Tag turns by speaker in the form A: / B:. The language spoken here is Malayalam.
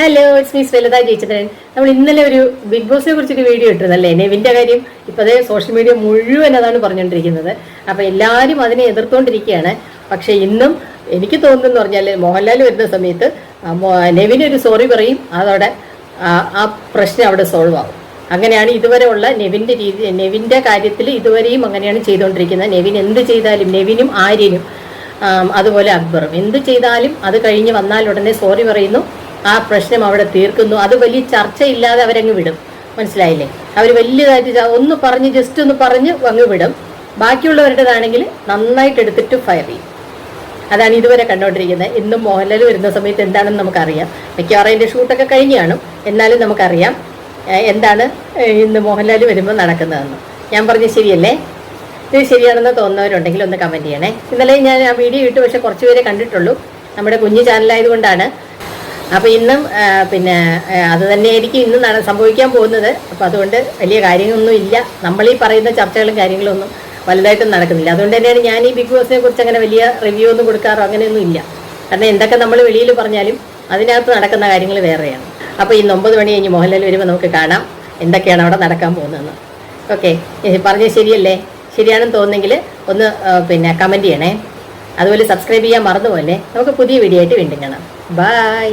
A: ഹലോ ഇറ്റ്സ് മീസ് വലുത ജയിച്ചതൻ നമ്മൾ ഇന്നലെ ഒരു ബിഗ് ബോസിനെ കുറിച്ചൊരു വീഡിയോ ഇട്ടിരുന്നല്ലേ? നെവിന്റെ കാര്യം. ഇപ്പോഴേ സോഷ്യൽ മീഡിയ മുഴുവൻ അതാണ് പറഞ്ഞുകൊണ്ടിരിക്കുന്നത്. അപ്പൊ എല്ലാവരും അതിനെ എതിർത്തുകൊണ്ടിരിക്കുകയാണ് പക്ഷെ ഇന്നും എനിക്ക് തോന്നുന്നു പറഞ്ഞാൽ മോഹൻലാൽ വരുന്ന സമയത്ത് നെവിൻ ഒരു സോറി പറയും. അതോടെ ആ- ആ പ്രശ്നം അവിടെ സോൾവ് ആവും. അങ്ങനെയാണ് ഇതുവരെ ഉള്ള നെവിന്റെ രീതി നെവിന്റെ കാര്യത്തിൽ ഇതുവരെയും അങ്ങനെയാണ് ചെയ്തുകൊണ്ടിരിക്കുന്നത്. നെവിൻ എന്ത് ചെയ്താലും നെവിനും ആര്യനും അതുപോലെ അക്ബറും. എന്ത് ചെയ്താലും അത് കഴിഞ്ഞ് വന്നാൽ ഉടനെ സോറി പറയുന്നു. ആ പ്രശ്നം അവിടെ തീർക്കുന്നു. അത് വലിയ ചർച്ചയില്ലാതെ അവരങ്ങ് വിടും. മനസ്സിലായില്ലേ? അവർ വലിയതായിട്ട് ഒന്ന് പറഞ്ഞ് ജസ്റ്റ് ഒന്ന് പറഞ്ഞ് അങ്ങ് വിടും. ബാക്കിയുള്ളവരുടേതാണെങ്കിൽ നന്നായിട്ട് എടുത്തിട്ട് ഫയർ ചെയ്യും. അതാണ് ഇതുവരെ കണ്ടുകൊണ്ടിരിക്കുന്നത് ഇന്നും മോഹൻലാൽ വരുന്ന സമയത്ത് എന്താണെന്ന് നമുക്കറിയാം. മിക്കവാറും അതിന്റെ ഷൂട്ടൊക്കെ കഴിഞ്ഞാണ് എന്നാലും നമുക്കറിയാം എന്താണ് ഇന്ന് മോഹൻലാൽ വരുമ്പോൾ നടക്കുന്നതെന്ന്. ഞാൻ പറഞ്ഞത് ശരിയല്ലേ? ഇത് ശരിയാണെന്ന് തോന്നുന്നവരുണ്ടെങ്കിൽ ഒന്ന് കമന്റ് ചെയ്യണേ. ഇന്നലെ ഞാൻ ആ വീഡിയോ ഇട്ട് പക്ഷേ കുറച്ച് പേരെ കണ്ടിട്ടുള്ളൂ. നമ്മുടെ കുഞ്ഞു ചാനലായതുകൊണ്ടാണ് അപ്പോൾ ഇന്നും പിന്നെ അത് തന്നെയായിരിക്കും ഇന്ന് സംഭവിക്കാൻ പോകുന്നത്. അപ്പോൾ അതുകൊണ്ട് വലിയ കാര്യങ്ങളൊന്നും ഇല്ല. നമ്മൾ ഈ പറയുന്ന ചർച്ചകളും കാര്യങ്ങളും ഒന്നും വലുതായിട്ടും നടക്കുന്നില്ല. അതുകൊണ്ട് തന്നെയാണ് ഞാൻ ഈ ബിഗ് ബോസിനെ കുറിച്ച് അങ്ങനെ വലിയ റിവ്യൂ ഒന്നും കൊടുക്കാറോ അങ്ങനെയൊന്നും ഇല്ല. കാരണം എന്തൊക്കെ നമ്മൾ വെളിയിൽ പറഞ്ഞാലും അതിനകത്ത് നടക്കുന്ന കാര്യങ്ങൾ വേറെയാണ്. അപ്പോൾ ഇന്ന് ഒമ്പത് മണി കഴിഞ്ഞ് മോഹൻലാൽ വരുമ്പോൾ നമുക്ക് കാണാം എന്തൊക്കെയാണ് അവിടെ നടക്കാൻ പോകുന്നതെന്ന്. ഓക്കെ പറഞ്ഞത് ശരിയല്ലേ? ശരിയാണെന്ന് തോന്നുന്നെങ്കിൽ ഒന്ന് പിന്നെ കമന്റ് ചെയ്യണേ. അതുപോലെ സബ്സ്ക്രൈബ് ചെയ്യാൻ മറന്നുപോലെ നമുക്ക് പുതിയ വീഡിയോ ആയിട്ട് വീണ്ടും കാണാം. ബൈ